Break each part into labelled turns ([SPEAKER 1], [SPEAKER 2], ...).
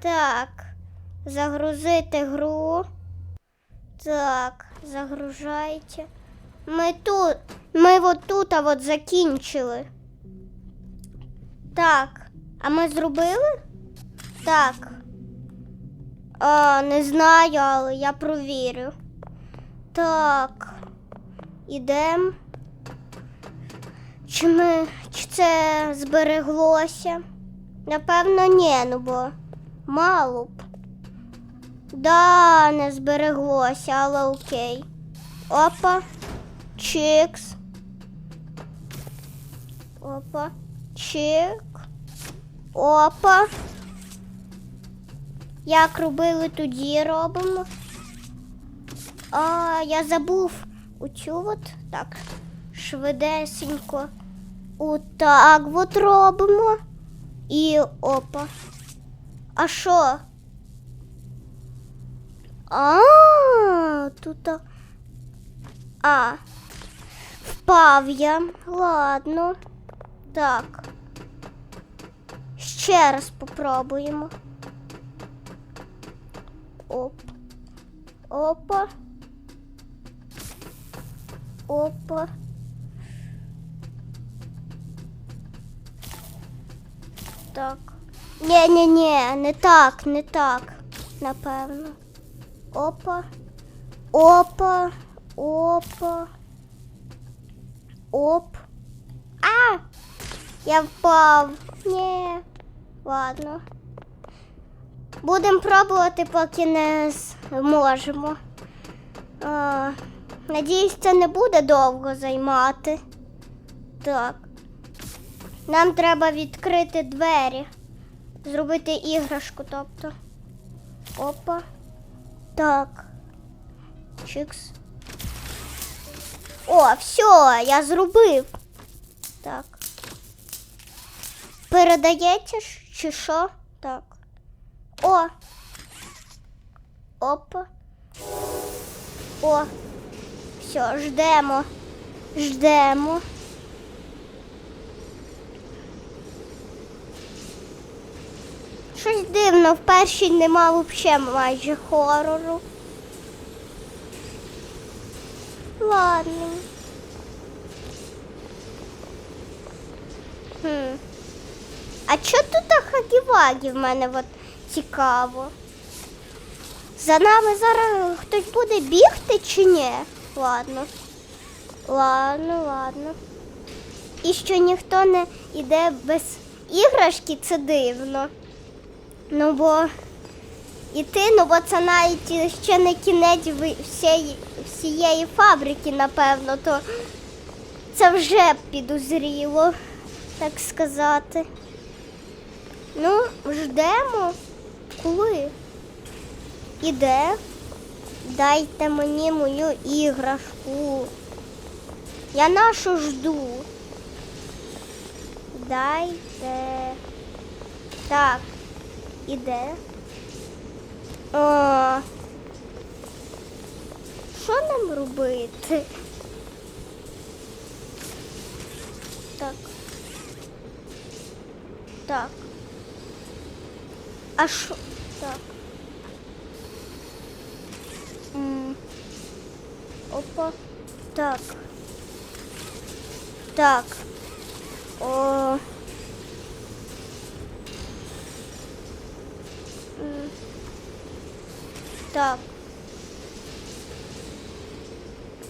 [SPEAKER 1] Так. Загрузити гру. Так, загружайте. Ми тут. Ми от тут а от закінчили. Так. А ми зробили? Так. А, не знаю, але я провірю. Так. Ідем. Чи ми. Чи це збереглося? Напевно, ні, ну бо мало б. Да, не збереглося, але окей. Опа. Чикс. Опа. Чик. Опа. Як робили тоді робимо. А, я забув оцю от. Так. Швидесенько. Отак от робимо. І опа. А що? А, тут. а- А. Впав я. Ладно. Так. Ще раз попробуємо. Оп. Опа. Опа. Так. Ні-ні-ні, не так, не так. Напевно. Опа. Опа. Опа. Оп. А! Я впав. Ні. Ладно. Будемо пробувати, поки не зможемо. А, надіюсь, це не буде довго займати. Так. Нам треба відкрити двері. Зробити іграшку, тобто. Опа. Так. Чикс. О, все, я зробив. Так. Передаєте ж чи що? Так. О. Опа. О. Все, ждемо. Ждемо. Щось дивно, в першій нема взагалі майже хорору. Ладно. Хм. А чо тут хагі-вагі в мене от цікаво? За нами зараз хтось буде бігти чи ні? Ладно. Ладно, ладно. І що ніхто не йде без іграшки, це дивно. Ну бо іти, ну бо це навіть ще не кінець всієї, всієї фабрики, напевно, то це вже підозріло, так сказати. Ну, ждемо. Коли? Іде. Дайте мені мою іграшку. Я нашу жду. Дайте. Так, іде. О. Що нам робити? Так. Так. А що? Так. М. Опа. Так. Так. О. Так.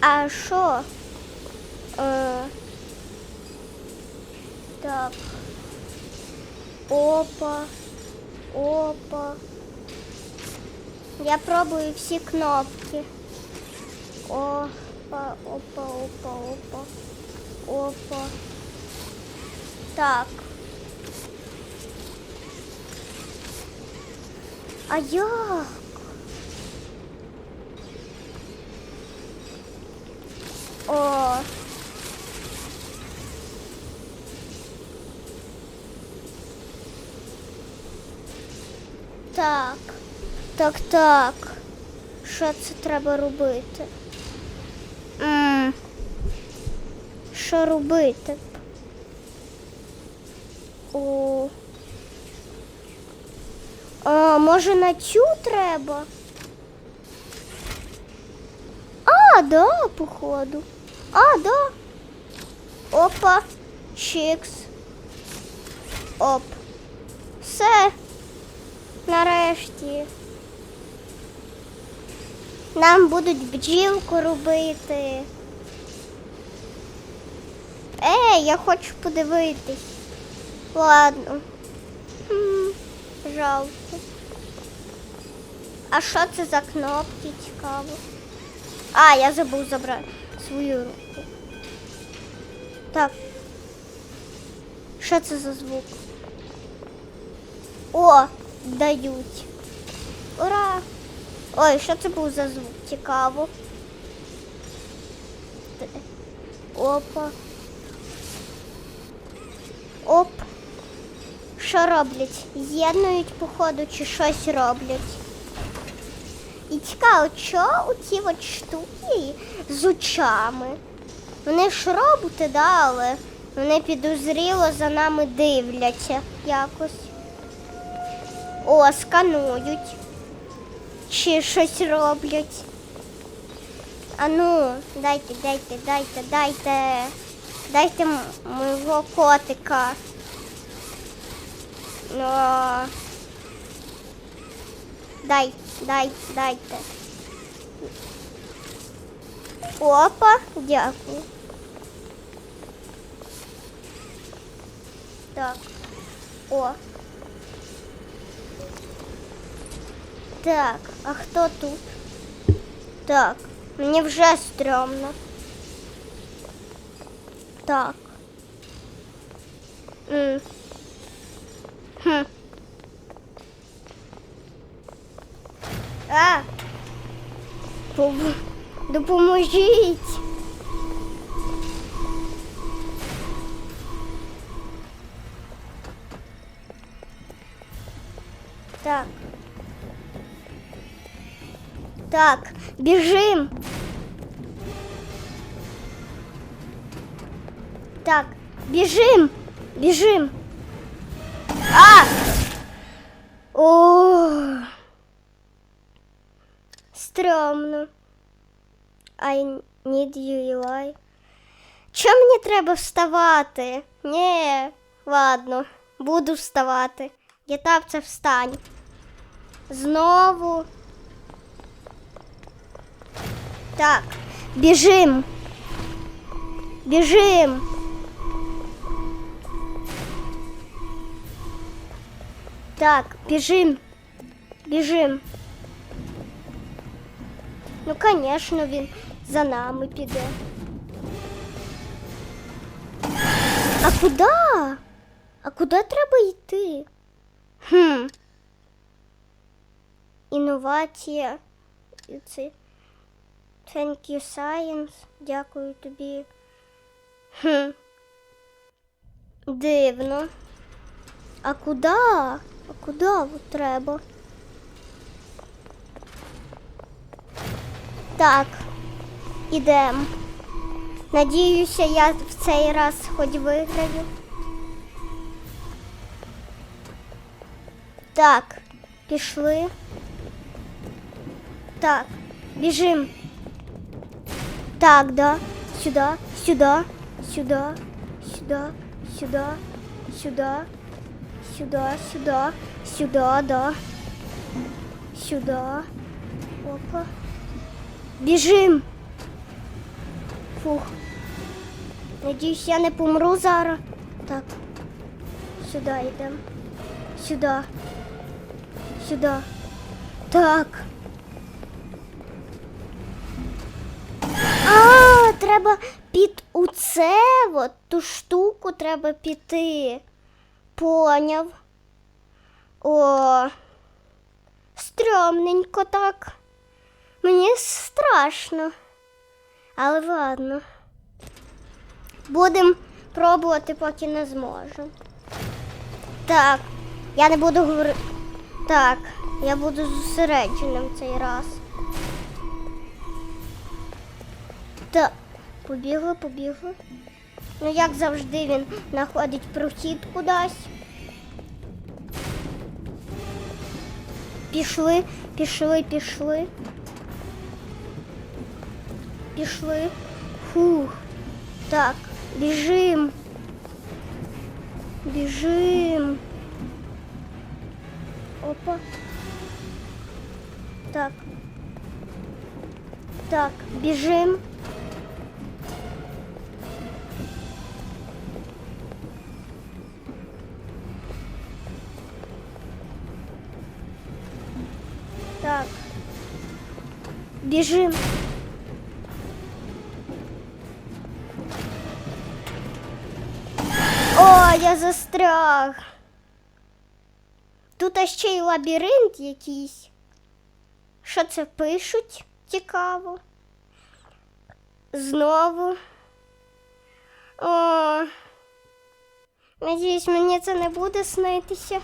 [SPEAKER 1] А що? Е. Так. Опа. Опа. Я пробую всі кнопки. Опа, опа, опа, опа. Опа. Так. А як? Так. Так, так. Що це треба робити? М. Що робити? О. А, може на цю треба? А, да, походу. А, да. Опа. Чикс. Оп. Все. Нарешті. Нам будуть бджілку робити. Ей, я хочу подивитись. Ладно. М, Жалко. А що це за кнопки цікаво? А, я забув забрати свою руку. Так. Що це за звук? О, дають. Ура! Ой, що це був за звук? Цікаво. Опа. Оп. Що роблять? З'єднують, походу, чи щось роблять. І цікаво, що оці от штуки з очами. Вони ж роботи, да, але вони підозріло за нами дивляться якось. О, сканують. Чи щось роблять. А ну, дайте, дайте, дайте, дайте. Дайте мого котика. Ну, дай, дай, дайте. Опа, дякую. Так. О. Так, а хто тут? Так, мені вже стрьомно. Так. М. Хм. А. Пом- Допоможіть. Так. Так, біжим. Так, біжим. Біжим. А! О! Стрьомно. I need you, Eli. Чому мені треба вставати? Ні, ладно, буду вставати. Я це встань. Знову. Так, біжим. Біжим. Так, біжим. Біжим. Ну, звісно, він за нами піде. А куди? А куди треба йти? Хм. Інновація. І Це. Thank you, Science. Дякую тобі. Хм. Дивно. А куди? А куди треба? Так, ідемо. Надіюся, я в цей раз хоч виграю. Так, пішли. Так, біжим. Так, да. Сюда, сюда, сюда, сюда, сюда, сюда, сюда, сюда, сюда, да. Сюда. Опа. Біжим. Фух. Надіюсь, я не помру зараз. Так. Сюди йдемо. Сюди. Сюди. Так. А, треба під у це от, ту штуку треба піти. Поняв. О, стрьомненько так. Мені страшно. Але ладно. Будемо пробувати, поки не зможемо. Так, я не буду говорити. Так, я буду зосередженим цей раз. Так, побігли, побігли. Ну, як завжди, він знаходить прохід кудись. Пішли, пішли, пішли. Пішли. Фух. Так, біжим. Біжим. Опа. Так. Так, біжим. Біжим. О, я застряг. Тут ще й лабіринт якийсь. Що це пишуть? Цікаво. Знову. О. Надіюсь, мені це не буде снитися.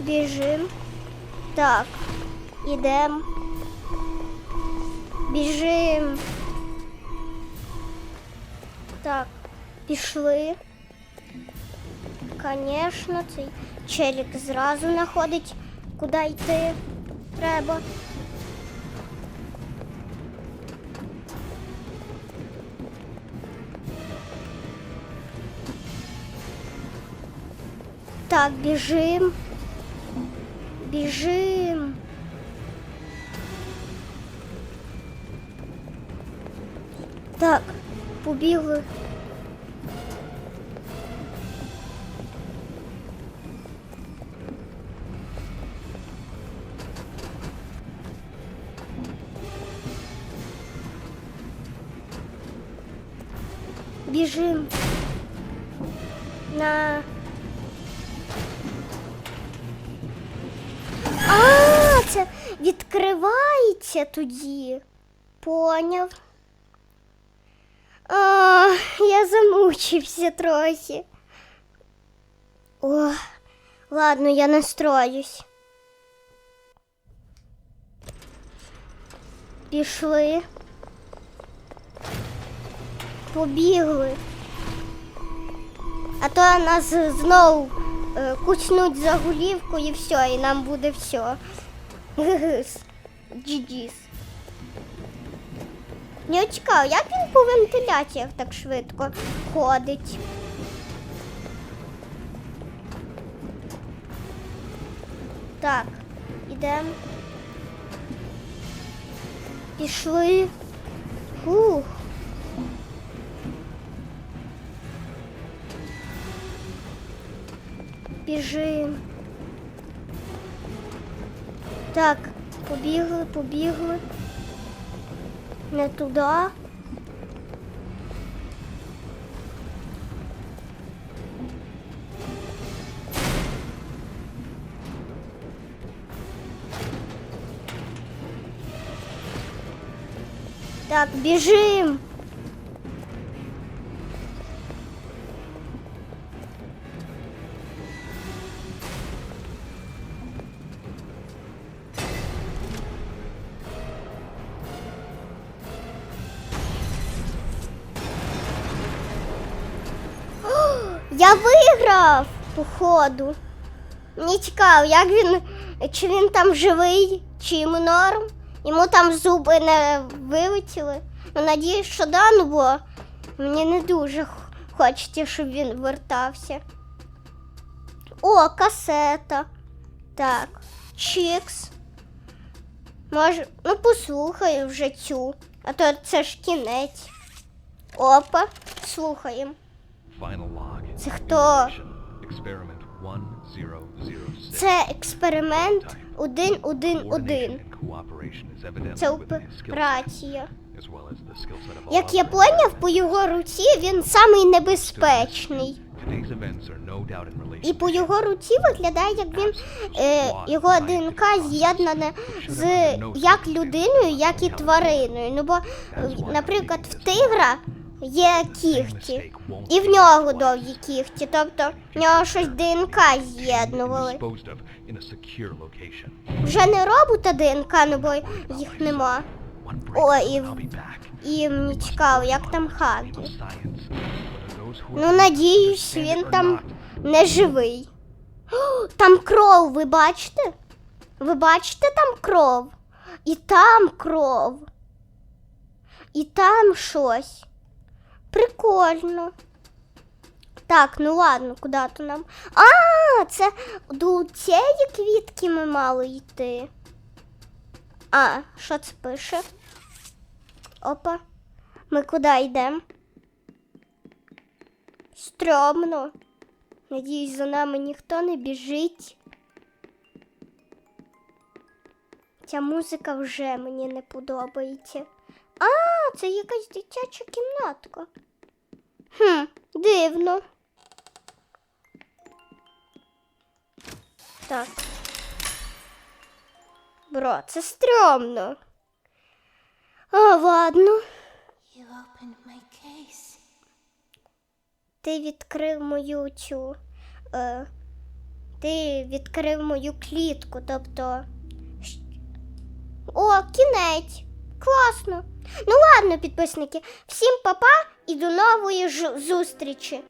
[SPEAKER 1] Біжим. Так. Ідем. Біжим. Так, пішли. Конечно, цей челік зразу знаходить, куди йти треба. Так, біжим. Біжим. Так, побігли. Біжим. На. А, це відкривається тоді. Поняв. Я замучився трохи. О, ладно, я настроюсь. Пішли. Побігли. А то нас знову е, кучнуть за голівку і все, і нам буде все. GG's. Не цікаво, як він по вентиляціях так швидко ходить. Так, ідемо. Пішли. Фух. Біжим. Так, побігли, побігли. Не туди. Так, біжим. Я виграв, походу. Мені цікаво, як він, чи він там живий, чи йому норм. Йому там зуби не вилетіли. Ну, надіюсь, що да, ну бо мені не дуже хочеться, щоб він вертався. О, касета. Так, чікс. Може, ну послухаю вже цю, а то це ж кінець. Опа, слухаємо. Це хто?
[SPEAKER 2] Information. Experiment 1006.
[SPEAKER 1] Це експеримент один один
[SPEAKER 2] Coordination
[SPEAKER 1] один.
[SPEAKER 2] and cooperation is evident
[SPEAKER 1] Це операція. Як я поняв, по його руці він самий небезпечний. І по його руці виглядає, як він е, його ДНК з'єднане з як людиною, як і твариною. Ну бо, наприклад, в тигра є кігті, і в нього довгі кігті, тобто в нього щось ДНК з'єднували. Вже не робота ДНК, ну бо їх нема. О, і, і мені цікаво, як там Хагі. Ну, надіюсь, він там не живий. Там кров, ви бачите? Ви бачите там кров? І там кров. І там щось. Прикольно. Так, ну ладно, куди то нам? А, це до цієї квітки ми мали йти. А, що це пише? Опа. Ми куди йдемо? Стрьомно. Надіюсь, за нами ніхто не біжить. Ця музика вже мені не подобається. А, це якась дитяча кімнатка. Хм, дивно. Так. Бро, це стрьомно. А, ладно.
[SPEAKER 3] You opened my case.
[SPEAKER 1] Ти відкрив мою цю. Е, ти відкрив мою клітку, тобто. О, кінець. Класно. Ну ладно, підписники. Всім па-па і до нової ж- зустрічі.